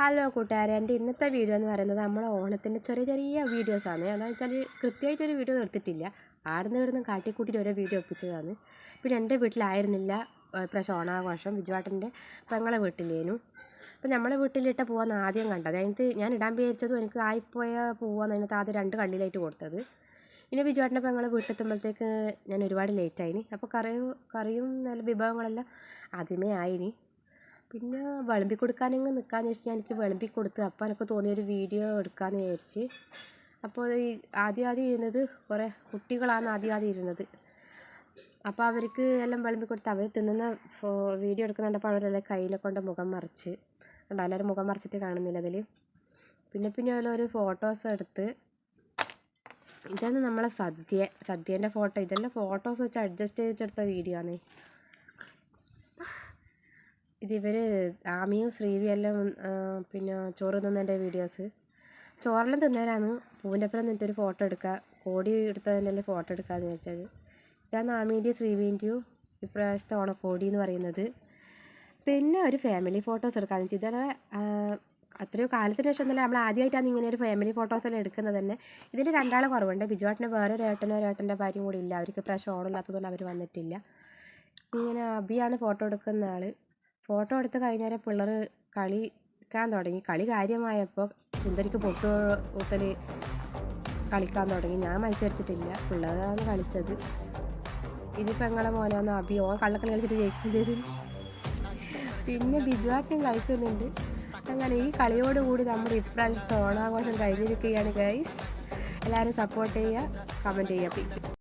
Hello കൂട്ടുകാരെ. എന്റെ ഇന്നത്തെ വീഡിയോ എന്ന് പറയുന്നത് നമ്മൾ ഓണത്തിന്റെ ചെറിയ ചെറിയ വീഡിയോസാണ് എന്താണെന്ന് വെച്ചാൽ കൃത്യമായിട്ടൊരു വീഡിയോ എടുത്തിട്ടില്ല ആടുന്ന് കിടന്ന് കാട്ടിക്കൂട്ടിയിട്ട് ഓരോ വീഡിയോ ഒപ്പിച്ചതാണ്. പിന്നെ എന്റെ വീട്ടിലായിരുന്നില്ല. ഇപ്രാവശ്യം ഓണാഘോഷം. ബിജുവാട്ടന്റെ പെങ്ങളെ വീട്ടിലേനു. അപ്പോൾ നമ്മളെ വീട്ടിലിട്ട പൂവാന്ന് ആദ്യം കണ്ടത്. അതിനകത്ത് ഞാൻ ഇടാൻ വിചാരിച്ചതും എനിക്ക് ആയിപ്പോയ പൂവാന്ന് അതിനകത്ത് ആദ്യം രണ്ട് കള്ളിയിലായിട്ട് കൊടുത്തത്. പിന്നെ ബിജുവാട്ടന്റെ പെങ്ങളെ വീട്ടിലെത്തുമ്പോഴത്തേക്ക് ഞാൻ ഒരുപാട് ലേറ്റായിനി അപ്പോൾ കറിയും കറിയും നല്ല വിഭവങ്ങളെല്ലാം ആദ്യമേ ആയിനി. പിന്നെ വിളമ്പി കൊടുക്കാനങ്ങ് നിൽക്കാന്ന് വെച്ചാൽ എനിക്ക് വിളമ്പി കൊടുത്ത് അപ്പോൾ എനിക്ക് തോന്നിയൊരു വീഡിയോ എടുക്കാമെന്ന് വിചാരിച്ച്. അപ്പോൾ ഈ ആദ്യം ആദ്യം ഇരുന്നത് കുറേ കുട്ടികളാണ് ആദ്യം ആദ്യം ഇരുന്നത്. അപ്പോൾ അവർക്ക് എല്ലാം വിളമ്പി കൊടുത്ത് അവർ തിന്നുന്ന ഫോ വീഡിയോ എടുക്കുന്നുണ്ടപ്പോൾ അവരെല്ലാം കയ്യിലെ കൊണ്ട് മുഖം മറിച്ച് കണ്ടോ? എല്ലാവരും മുഖം മറിച്ചിട്ട് കാണുന്നില്ല അതിൽ. പിന്നെ പിന്നെ ഒരു ഫോട്ടോസ് എടുത്ത് ഇതാണ് നമ്മളെ സദ്യ. സദ്യേന്റെ ഫോട്ടോ. ഇതെല്ലാം ഫോട്ടോസ് വെച്ച് അഡ്ജസ്റ്റ് ചെയ്തിട്ടെടുത്ത വീഡിയോ ആണ്. ഇതിവർ ആമിയും ശ്രീവിയും എല്ലാം പിന്നെ ചോറ് തിന്നതിന്റെ വീഡിയോസ്. ചോറെല്ലാം തിന്നേരാണ്. പൂവിന്റെ അപ്പുറം നിന്നിട്ടൊരു ഫോട്ടോ എടുക്കുക കോടി എടുത്തതിന്റെ ഫോട്ടോ എടുക്കാമെന്ന് വിചാരിച്ചത്. ഇതാണ് ആമീന്റെയും ശ്രീവിന്റെയും ഇപ്രാവശ്യത്തെ ഓണക്കോടി എന്ന് പറയുന്നത്. പിന്നെ ഒരു ഫാമിലി ഫോട്ടോസ് എടുക്കാമെന്ന് വെച്ചാൽ ഇതേ അത്രയോ കാലത്തിന് ശേഷം തന്നെ നമ്മൾ ആദ്യമായിട്ടാണ് ഇങ്ങനെ ഒരു ഫാമിലി ഫോട്ടോസ് എല്ലാം എടുക്കുന്നത് തന്നെ. ഇതിൽ രണ്ടാളെ കുറവുണ്ട്. ബിജുവാട്ടിന് വേറെ ഒരു ഏട്ടനോ ഏട്ടന്റെ ഭാര്യയും കൂടി ഇല്ല. അവർക്ക് ഇപ്രാവശ്യം ഓണമില്ലാത്തതുകൊണ്ട് അവർ വന്നിട്ടില്ല. ഇങ്ങനെ അബിയാണ് ഫോട്ടോ എടുക്കുന്ന ആൾ ഫോട്ടോ എടുത്ത് കഴിഞ്ഞാൽ പിള്ളേർ കളിക്കാൻ തുടങ്ങി. കളി കാര്യമായപ്പോൾ സുന്ദരിക്ക് പൊട്ട് ഊത്തൽ കളിക്കാൻ തുടങ്ങി. ഞാൻ മത്സരിച്ചിട്ടില്ല. പിള്ളേരാണ് കളിച്ചത്. ഇതിപ്പോൾ ഞങ്ങളെ മോനാന്ന് അഭി ഓൻ കള്ളക്കളി കളിച്ചിട്ട് ജയിക്കും ചെയ്തു പിന്നെ ബിജുവാട്ടിനും കളിക്കുന്നുണ്ട്. അങ്ങനെ ഈ കളിയോടുകൂടി നമ്മുടെ ഇപ്രാവശ്യത്തെ ഓണാഘോഷം കഴിഞ്ഞിരിക്കുകയാണ് ഗൈസ് എല്ലാവരും സപ്പോർട്ട് ചെയ്യുക കമന്റ് ചെയ്യുക പ്ലീസ്